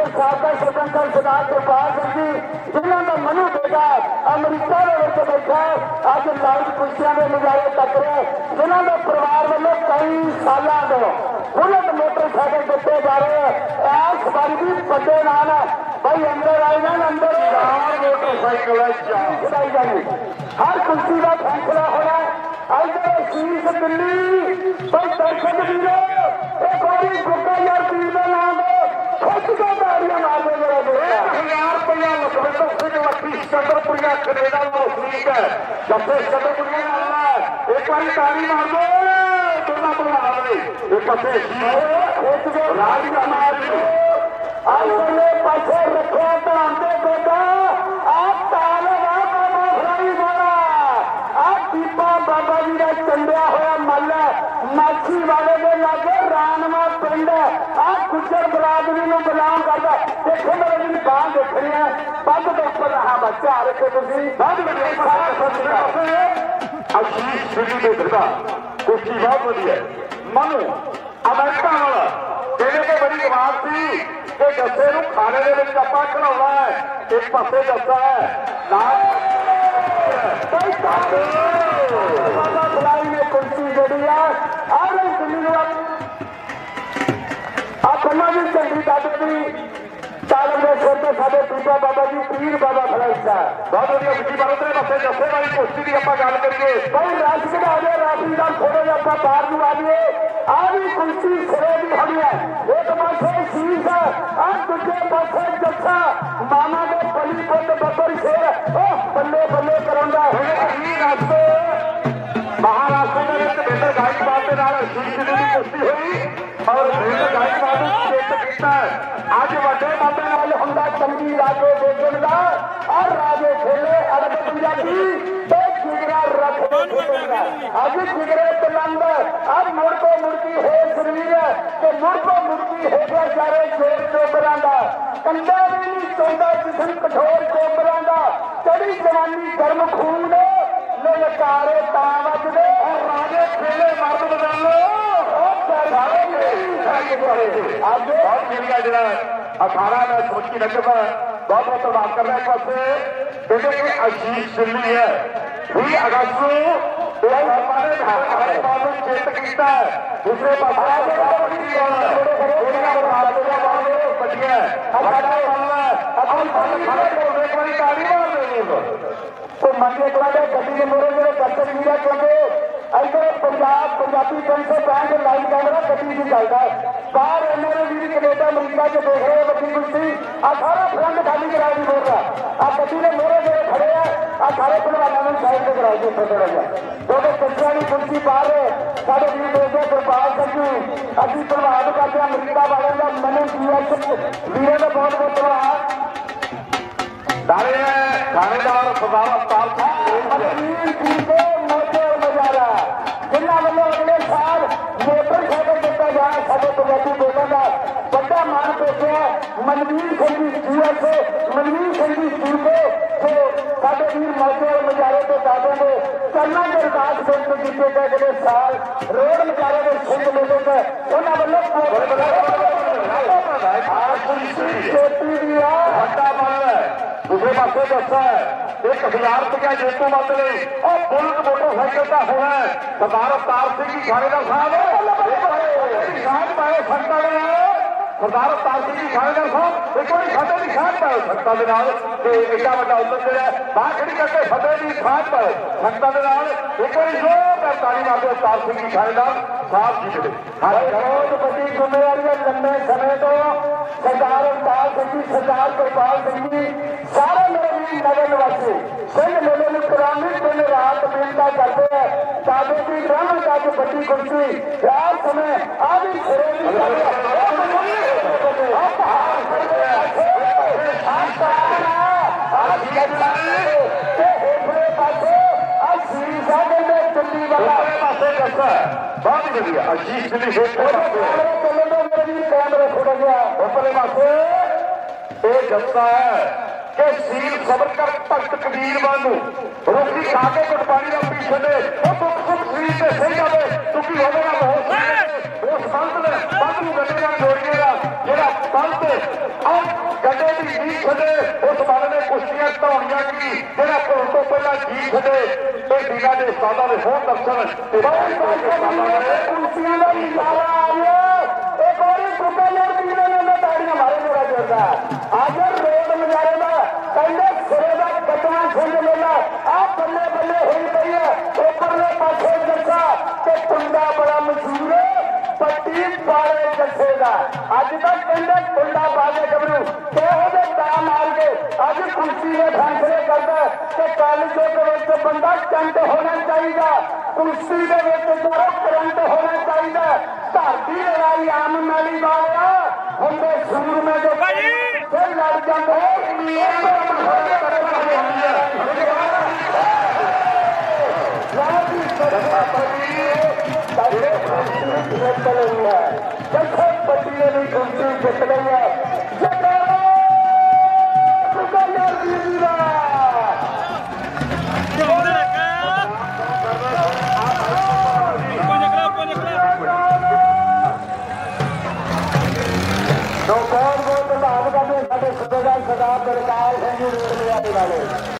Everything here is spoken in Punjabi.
ਤੇ ਸਾਬਕਾ ਸਰਪੰਚ ਸਰਦਾਰ ਕਿਰਪਾਲ ਸਿੰਘ ਜੀ ਜਿਨ੍ਹਾਂ ਦਾ ਮਨੂ ਬੇਟਾ ਅਮਰੀਕਾ ਦੇ ਵਿੱਚ ਬੈਠਾ ਅੱਜ ਲਾਈਵ ਕੁਸ਼ਤੀਆਂ ਦੇ ਨਜ਼ਾਰੇ ਤੱਕ ਰਿਹਾ ਜਿਨ੍ਹਾਂ ਦੇ ਪਰਿਵਾਰ ਵੱਲੋਂ ਕਈ ਸਾਲਾਂ ਤੋਂ ਬੁਲਟ ਮੋਟਰਸਾਈਕਲ ਦਿੱਤੇ ਜਾ ਰਹੇ ਐਸ ਵਾਰੀ ਵੀ ਵੱਡੇ ਨਾਲ ਭਾਈ ਅੰਦਰ ਆਏ ਜਾਣ ਅੰਦਰ ਚਾਰ ਮੋਟਰਸਾਈਕਲ ਹੈ ਚਾਰ ਹਰ ਕੁਸ਼ਤੀ ਦਾ ਫੈਸਲਾ ਹੋਣਾ ਇੱਧਰ ਸ਼ੀਸ਼ ਦਿੱਲੀ ਭਾਈ ਦਰਸ਼ਕ ਵੀਰੋ ਇੱਕ ਵਾਰੀ ਗੁੱਗਾ ਯਾਰ ਪੀਰ ਦਾ ਨਾਮ ਖੁੱਚ ਕੇ ਤਾੜੀਆਂ ਮਾਰਦੇ ਮੇਰਾ ਦੋਸਤ ਹਜ਼ਾਰ ਰੁਪਇਆ ਲਖਵਿੰਦਰ ਸਿੰਘ ਲੱਖੀ ਚੰਦਰਪੁਰੀਆ ਕੈਨੇਡਾ ਦਾ ਵਸਨੀਕ ਹੈ ਜੱਫੇ ਚੰਦਰਪੁਰੀਆ ਨਾਲ ਹੈ ਇੱਕ ਵਾਰੀ ਤਾੜੀ ਮਾਰ ਦੋ ਦੋਨਾਂ ਭਲਵਾਨਾਂ ਨੇ ਇੱਕ ਪਾਸੇ ਖੁੱਚ ਕੇ ਰਾਜ ਕਮਾਲ ਆਲੇ ਪਾਸੇ ਰੱਖਿਆ ਧਾਂਦੇ ਗੋਡਾ ਆ ਤਾਲਵਾ ਬਾਬਾ ਫਰਾਈ ਵਾਲਾ ਆ ਦੀਪਾ ਬਾਬਾ ਜੀ ਦਾ ਚੰਡਿਆ ਹੋਇਆ ਮੱਲ ਹੈ। ਕਰਦਾ ਦੇਖੋ ਮੇਰੇ ਜੀ ਬਾਹ ਦੇਖ ਰਹੀ ਹੈ ਪੱਗ ਦੇ ਉੱਪਰ ਰਹਾ ਬੱਚਾ ਰੱਖੇ ਤੁਸੀਂ ਬਾਅਦ ਵਿੱਚ ਸਾਰਾ ਸੱਚ ਅਸ਼ੀਸ਼ ਸਿੰਘ ਦੇ ਦਰਦਾ ਕੁਸ਼ਤੀ ਬਹੁਤ ਵਧੀਆ। ਮਨੂ ਅਮਰੀਕਾ ਵਾਲਾ। ਇਹਦੇ ਤੇ ਬੜੀ ਆਵਾਜ਼ ਸੀ। ਕਿ ਜੱਸੇ ਨੂੰ ਖਾਣੇ ਦੇ ਵਿੱਚ ਆਪਾਂ ਖਿਲਾਉਣਾ ਹੈ। ਇੱਕ ਪਾਸੇ ਜੱਸਾ ਹੈ। ਨਾਲ ਕੋਈ ਕਾਹਦੇ ਤੇ ਸਾਡੇ ਪੀਪਾ ਬਾਬਾ ਜੀ ਪੀਰ ਬਾਬਾ ਫਲਾਈ ਸਾਹਿਬ ਬਹੁਤ ਵਧੀਆ ਵਿੱਕੀ ਬਾਰੋ ਦੇ ਪਾਸੇ ਜੱਸੇ ਵਾਲੀ ਕੁਸ਼ਤੀ ਦੀ ਆਪਾਂ ਗੱਲ ਕਰੀਏ। ਭਾਈ ਰਾਜ ਕਢਾ ਦੇ ਰਾਸ਼ੀ ਦਾ ਥੋੜੇ ਜਿਹਾ ਆਪਾਂ ਬਾਹਰ ਨੂੰ ਆ ਜਾਈਏ। ਆ ਵੀ ਕੁਰਸੀ ਸਿਰੇ ਦੀ ਹੋਣੀ ਹੈ ਇੱਕ ਪਾਸੇ ਸ਼ੀਸ਼ ਆ ਦੂਜੇ ਪਾਸੇ ਜੱਸਾ ਮਾਮਾ ਦੇ ਬਲੀ ਪੁੱਤ ਬੱਬਰ ਸ਼ੇਰ। ਉਹ ਬੱਲੇ ਬੱਲੇ ਕਰਾਉਂਦਾ ਇਹ ਰਸਤੇ ਮਹਾਰਾਸ਼ਟਰ ਦੇ ਵਿੱਚ ਬਿੰਦਰ ਗਾਇਕਵਾਲ ਦੇ ਨਾਲ ਸਿੰਘ ਦੀ ਕੁਸ਼ਤੀ ਹੋਈ। ਔਰ ਬਿੰਦਰ ਗਾਇਕਵਾਲ ਨੂੰ ਚੇਤ ਕੀਤਾ ਅੱਜ ਵੱਡੇ ਮਾਪੇ ਨਾਲ ਹੁੰਦਾ ਚੰਗੀ ਰਾਜੇ ਦੇਖਣ ਦਾ। ਔਰ ਰਾਜੇ ਖੇਲੇ ਅਰਬ ਪੰਜਾਬੀ ਤੇ ਜਿਗਰਾ ਰੱਖ ਖੇਡੇਗਾ ਅੱਜ ਜਿਗਰੇ ਤਲੰਦ ਅੱਜ ਮੁੜ ਕੋ ਮੁੜਕੀ ਹੋ? ਸਰੀਰ ਤੇ ਮੁੜ ਕੋ ਮੁੜਕੀ ਹੋ ਗਿਆ ਸਾਰੇ ਜੋਰ ਚੋਬਰਾਂ ਦਾ? ਕੰਡਾ ਵੀ ਨਹੀਂ ਚੋਂਦਾ ਜਿਸਮ ਕਠੋਰ ਚੋਬਰਾਂ ਦਾ। ਚੜੀ ਜਵਾਨੀ ਗਰਮ ਖੂਨ ਦੇ ਲਲਕਾਰੇ ਤਾਂ ਵੱਜਦੇ। ਔਰ ਰਾਜੇ ਖੇਲੇ ਮਰਦ ਬਦਲੋ ਸਾਰੇ ਅੱਜ ਬਹੁਤ ਵਧੀਆ ਜਿਹੜਾ ਅਖਾੜਾ ਦਾ ਸੋਚੀ ਨਗਰ ਬਹੁਤ ਬਹੁਤ ਧੰਨਵਾਦ ਕਰਦਾ ਇੱਕ ਪਾਸੇ ਇਹਦੇ ਕਿ ਅਸ਼ੀਸ਼ ਦਿੱਲੀ ਹੈ 20 ਅਗਸਤ ਨੂੰ ਇਹ ਬਾਬਾ ਨੇ ਧਾਰੇ ਨੂੰ ਚੇਤ ਕੀਤਾ ਹੈ। ਦੂਸਰੇ ਪਾਸੇ ਜਿਹੜੀਆਂ ਮੁਕਾਬਲੇ ਵਾਲੇ ਬੱਚੀਆਂ ਸਾਡਾ ਬੰਦਾ ਅਸੀਂ ਸਾਰੇ ਕੋਲ ਇੱਧਰ ਪੰਜਾਬ, ਪੰਜਾਬੀ 365 ਲਾਈਵ ਕੈਮਰਾ ਗੱਡੀ ਦੀ ਚੱਲਦਾ ਬਾਹਰ ਇਹਨਾਂ ਦੇ ਵੀਰ ਕੈਨੇਡਾ, ਅਮਰੀਕਾ ਚ ਦੇਖ ਰਹੇ ਵੱਡੀ ਕੁਸ਼ਤੀ ਆ ਸਾਰਾ ਫਰੰਟ ਖਾਲੀ ਕਰਾ ਦੀ। ਬੋਲ ਆ ਗੱਡੀ ਦੇ ਮੋਰੇ ਜਿਹੜੇ ਖੜੇ ਆ ਆ ਸਾਰੇ ਪਹਿਲਵਾਨਾਂ ਨੂੰ ਸਾਈਡ ਤੇ ਕਰਾਈ ਦਿੱਤਾ ਥੋੜਾ ਜਿਹਾ। ਕਿਉਂਕਿ ਬੱਚਿਆਂ ਦੀ ਕੁਸ਼ਤੀ ਬਾਹਰ ਸਾਡੇ ਵੀਰ ਦੋਸਤੋ ਗੁਰਪਾਲ ਸਿੰਘ ਅਸੀਂ ਧੰਨਵਾਦ ਕਰਦੇ ਹਾਂ ਅਮਰੀਕਾ ਵਾਲਿਆਂ ਦਾ, ਮਨੂ ਜੀ ਵੀਰੇ ਦਾ ਬਹੁਤ ਬਹੁਤ ਧੰਨਵਾਦ। ਦਾਰੇ ਥਾਣੇਦਾਰ, ਸਰਦਾਰ ਅਵਤਾਰ ਸਿੰਘ। ਮਨਵੀਰ ਸਿੰਘ ਦੀ ਜੀਐਸ ਮਨਵੀਰ ਸਿੰਘ ਦੀ ਜੀਪੇ ਤੇ ਸਾਡੇ ਵੀਰ ਮੋਟੇ ਮਜ਼ਾਰੇ ਦੇ ਦਾਦੇ ਦੇ ਕਰਨਾ ਦੇ ਸਿੰਘ ਤੋਂ ਕੀਤੇ ਗਏ ਅਗਲੇ ਸਾਲ ਰੋਡ ਮਜ਼ਾਰੇ ਦੇ ਸਿੰਘ ਮੇਲੇ ਤੇ ਉਹਨਾਂ ਵੱਲੋਂ ਆ ਛੋਟੀ ਦੀ ਆ ਵੱਡਾ ਬੱਲ ਹੈ ਪਾਸੇ ਦੱਸਾ ਹੈ 1000 ਰੁਪਇਆ ਜੇਤੂ ਮੰਦ ਲਈ ਉਹ ਬੁਲਟ ਮੋਟਰਸਾਈਕਲ ਦਾ ਹੋਣਾ ਸਰਦਾਰ ਅਵਤਾਰ ਸਿੰਘ ਜੀ ਥਾਣੇਦਾਰ ਸਾਹਿਬ ਨਿਸ਼ਾਨ ਪਾਏ ਸੰਤਾਂ ਦੇ ਸਰਦਾਰ ਅਵਤਾਰ ਸਿੰਘ ਜੀ ਥਾਣੇਦਾਰ ਸਾਹਿਬ ਇੱਕ ਵਾਰੀ ਸਾਡੇ ਦੀ ਨਿਸ਼ਾਨ ਪਾਏ ਸੰਤਾਂ ਦੇ ਨਾਲ ਤੇ ਐਡਾ ਵੱਡਾ ਉਦਮ ਜਿਹੜਾ ਬਾਹਰ ਖੜੀ ਕਰਕੇ ਫਤਿਹ ਦੀ ਨਿਸ਼ਾਨ ਪਾਏ ਸੰਤਾਂ ਦੇ ਨਾਲ ਇੱਕ ਵਾਰੀ ਜ਼ੋਰ ਤਾਲੀ ਮਾਰਦੇ ਅਵਤਾਰ ਸਿੰਘ ਜੀ ਥਾਣੇਦਾਰ ਸਾਹਿਬ ਜੀ ਦੇ ਹਾਂਜੀ ਬਹੁਤ ਵੱਡੀ ਜ਼ਿੰਮੇਵਾਰੀ ਹੈ ਲੰਮੇ ਸਮੇਂ ਤੋਂ ਸਰਦਾਰ ਅਵਤਾਰ ਸਿੰਘ ਜੀ ਸਰਦਾਰ ਕਿਰਪਾਲ ਸਿੰਘ ਜੀ ਸਾਰੇ ਮੇਰੇ ਵੀਰ ਨਗਰ ਨਿਵਾਸੀ ਸਿੰਘ ਮੇਲੇ ਨੂੰ ਕਰਾਮੀ ਦਿਨ ਰਾਤ ਮਿਹਨਤਾਂ ਕਰਦੇ ਹੈ ਦਾਦੇ ਦੀ ਰਹਿਮਤ ਅੱਜ ਵੱਡੀ ਕੁਰਸੀ ਯਾਰ ਸਮੇਂ ਆ ਵੀ ਸਿਰੇ ਦੀ ਗੱਲ ਹੈ ਆ ਪਹਾੜ ਕਰਦੇ ਆ ਆ ਤੇ ਹੇਠਲੇ ਪਾਸੇ ਆ ਉਪਰਲੇ ਪਾਸੇ ਇਹ ਜੱਸਾ ਹੈ ਕਿ ਸੀਲ ਖਬਰ ਕਰ ਭਗਤ ਕਬੀਰ ਵਾਂਗੂ ਰੋਟੀ ਖਾ ਕੇ ਕੁਟਬਾਣੀ ਦਾ ਪੀਛੇ ਦੇ ਉਹ ਦੁੱਖ ਸੁੱਖ ਸਰੀਰ ਤੇ ਸਹੀ ਜਾਵੇ ਤੁਕੀ ਹੋਵੇ ਬਹੁਤ ਉਹ ਸੰਤ ਨੇ ਸੰਤ ਨੂੰ ਗੱਡੇ ਨਾਲ ਜੋੜੀਏਗਾ ਜਿਹੜਾ ਸੰਤ ਆਹ ਗੱਡੇ ਦੀ ਜੀ ਛੱਡੇ, ਉਸ ਬਾਲ ਨੇ ਕੁਸ਼ਤੀਆਂ ਧੌਣੀਆਂ ਕੀ, ਜਿਹੜਾ ਕੋਲ ਤੋਂ ਪਹਿਲਾਂ ਜੀ ਛੱਡੇ, ਇਹ ਦੀਵਾ ਦੇ ਸਾਦਾ ਦੇ ਹੋਰ ਦਰਸ਼ਨ ਤੇ ਬਹੁਤ ਬਹੁਤ ਕੁਸ਼ਤੀਆਂ ਦਾ ਨਜ਼ਾਰਾ ਆਵੇ ਮਾਰੇ ਮੇਰਾ ਜੋਦਾ ਅੱਜ ਰੋਡ ਨਜ਼ਾਰੇ ਦਾ, ਕਹਿੰਦੇ ਸਿਰੇ ਦਾ ਕੱਟਣਾ ਖੁੰਝ ਮੇਲਾ। ਆ ਬੱਲੇ ਬੱਲੇ ਹੋਈ ਪਈ ਹੈ ਉੱਪਰਲੇ ਪਾਸੇ ਜੱਸਾ ਤੇ ਕੁੰਡਾ ਬੜਾ ਮਸ਼ਹੂਰ ਹੈ। ਪੱਟੀ ਪਾਲੇ ਜੱਸੇ ਦਾ। ਅੱਜ ਤੱਕ ਕਹਿੰਦੇ ਕੁੰਡਾ ਬਾਗੇ ਗੱਭਰੂ। ਕਿਹੋ ਜਿਹੇ ਦਾ ਮਾਰ ਕੇ ਅੱਜ ਕੁਰਸੀ ਦੇ ਫੈਸਲੇ ਕਰਦਾ ਕਿ ਕੱਲ ਦੇ ਵਿੱਚ ਬੰਦਾ ਚੰਟ ਹੋਣਾ ਚਾਹੀਦਾ। ਕੁਰਸੀ ਦੇ ਵਿੱਚ ਜਦੋਂ ਕਰੰਟ ਹੋਣਾ ਚਾਹੀਦਾ ਧਰਤੀ ਲੜਾਈ ਆਮ ਨਾਲੀ ਵਾਲਿਆ ਹੁੰਦੇ ਫਿਰ ਲੜ ਜਾਂਦੇ ਜੱਥੇ ਪੱਟੀਏ ਤੋਂ ਬਹੁਤ